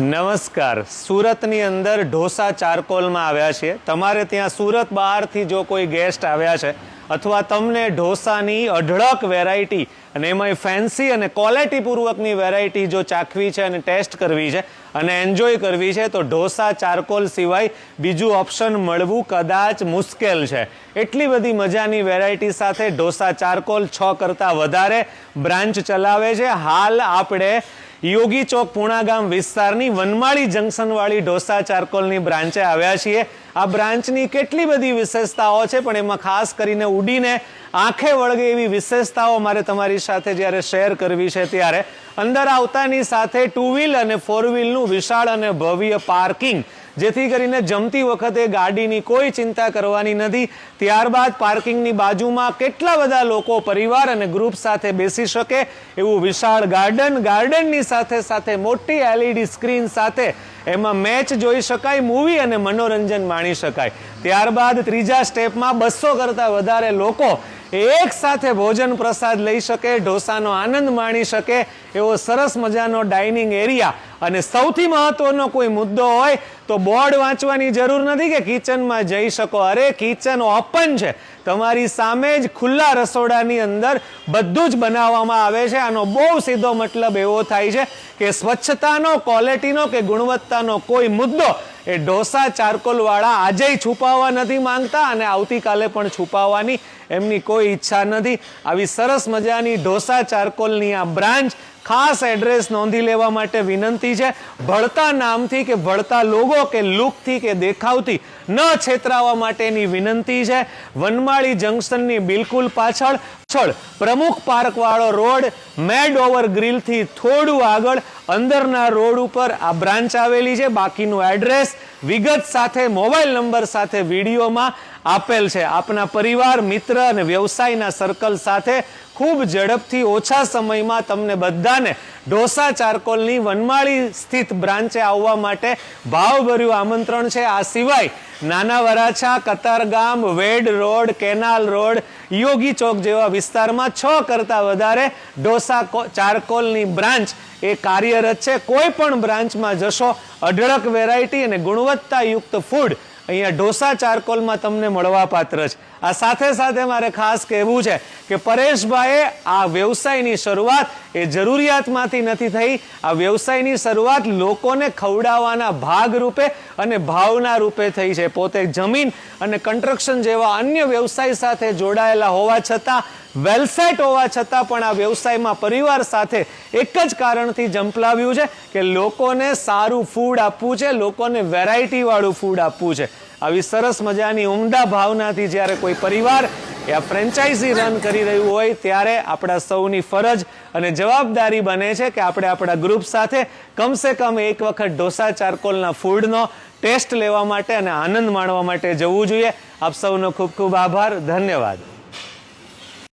નમસ્કાર. સુરતની અંદર ઢોસા ચારકોલમાં આવ્યા છીએ તમારે ત્યાં સુરત બહારથી જો કોઈ ગેસ્ટ આવ્યા છે અથવા તમને ઢોસાની અઢળક વેરાયટી અને એમાંય ફેન્સી અને ક્વોલિટીપૂર્વકની વેરાયટી જો ચાખવી છે અને ટેસ્ટ કરવી છે અને એન્જોય કરવી છે, તો ઢોસા ચારકોલ સિવાય બીજું ઓપ્શન મળવું કદાચ મુશ્કેલ છે. એટલી બધી મજાની વેરાયટી સાથે ઢોસા ચારકોલ છ કરતાં વધારે બ્રાન્ચ ચલાવે છે. હાલ આપણે યોગી ચોક પુણાગામ વિસ્તારની વનમાળી જંકશનવાળી ઢોસા ચારકોલની બ્રાન્ચે આવ્યા છીએ. આ બ્રાન્ચની કેટલી બધી વિશેષતાઓ છે, પણ એમાં ખાસ કરીને ઉડીને આંખે વળગે એવી વિશેષતાઓ મારે તમારી સાથે જ્યારે શેર કરવી છે ત્યારે અંદર આવતાની સાથે ટુ વ્હીલ અને ફોર વ્હીલનું વિશાળ અને ભવ્ય પાર્કિંગ, જેથી કરીને જમતી વખતે ગાડીની કોઈ ચિંતા કરવાની નથી. ત્યારબાદ પાર્કિંગની બાજુમાં કેટલા બધા લોકો પરિવાર અને ગ્રુપ સાથે બેસી શકે, એવું વિશાળ ગાર્ડન, ગાર્ડનની સાથે સાથે મોટી એલઈડી સ્ક્રીન સાથે એમાં મેચ જોઈ શકાય મૂવી અને મનોરંજન માણી શકાય. ત્યારબાદ ત્રીજા સ્ટેપમાં બસો કરતાં વધારે લોકો એક સાથે ભોજન પ્રસાદ લઈ શકે, ઢોસાનો આનંદ માણી શકે એવો સરસ મજાનો ડાઇનિંગ એરિયા. અને સૌથી મહત્વનો કોઈ મુદ્દો હોય તો બોર્ડ વાંચવાની જરૂર નથી કે કિચનમાં જઈ શકો. અરે, કિચન ઓપન છે. તમારી સામે જ ખુલ્લા રસોડાની અંદર બધું જ બનાવવામાં આવે છે. આનો બહુ સીધો મતલબ એવો થાય છે કે સ્વચ્છતાનો, ક્વોલિટીનો કે ગુણવત્તાનો કોઈ મુદ્દો એ ઢોસા ચારકોલવાળા આજેય છુપાવવા નથી માંગતા અને આવતીકાલે પણ છુપાવવાની એમની કોઈ ઈચ્છા નથી. આવી સરસ મજાની ઢોસા ચારકોલની આ બ્રાન્ચ ખાસ એડ્રેસ નોંધી લેવા માટે વિનંતી છે. ભળતા નામથી કે ભળતા લોગો કે લુકથી કે દેખાવથી ન છેતરાવા માટેની વિનંતી છે. વનમાળી જંકશનની બિલકુલ પાછળ પાછળ પ્રમુખ પાર્ક વાળો રોડ મેડ ઓવર ગ્રીલથી થોડું આગળ અંદરના રોડ ઉપર આ બ્રાન્ચ આવેલી છે. બાકીનું એડ્રેસ વિગત સાથે, મોબાઈલ નંબર સાથે વિડીયોમાં આપેલ છે. આપના પરિવાર, મિત્ર અને વ્યવસાયના સર્કલ સાથે ખૂબ ઝડપથી ઓછા સમયમાં તમને બધાને ઢોસા ચારકોલની વનમાળી સ્થિત બ્રાન્ચે આવવા માટે ભાવભર્યું આમંત્રણ છે. આ સિવાય Nana Varachha, Katargam, Ved road, canal road, Yogi Chowk જેવા વિસ્તારમાં છ કરતાં વધારે ઢોસા ચારકોલની બ્રાન્ચ એ કાર્યરત છે. કોઈ પણ બ્રાન્ચમાં જશો, અઢળક વેરાયટી અને ગુણવત્તાયુક્ત ફૂડ અહીંયા ઢોસા ચારકોલમાં તમને મળવા પાત્ર છે. આ સાથે સાથે મારે ખાસ કહેવું છે કે પરેશભાઈએ આ વ્યવસાયની શરૂઆત એ જરૂરિયાતમાંથી નથી થઈ. આ વ્યવસાયની શરૂઆત લોકોને ખવડાવવાના ભાગ રૂપે અને ભાવના રૂપે થઈ છે. પોતે જમીન અને કન્સ્ટ્રક્શન જેવા અન્ય વ્યવસાય સાથે જોડાયેલા હોવા છતાં વેલસેટ હોવા છતાં પણ આ વ્યવસાયમાં પરિવાર સાથે એક જ કારણથી જંપલાવ્યું છે કે લોકોને સારું ફૂડ આપવું છે, લોકોને વેરાયટીવાળું ફૂડ આપવું છે. આવી સરસ મજાની ઉમદા ભાવનાથી જ્યારે કોઈ પરિવાર એ આ ફ્રેન્ચાઇઝી રન કરી રહ્યું હોય ત્યારે આપણા સૌની ફરજ અને જવાબદારી બને છે કે આપણે આપણા ગ્રુપ સાથે કમસે કમ એક વખત ઢોસા ચારકોલના ફૂડનો ટેસ્ટ લેવા માટે અને આનંદ માણવા માટે જવું જોઈએ. આપ સૌનો ખૂબ ખૂબ આભાર. ધન્યવાદ.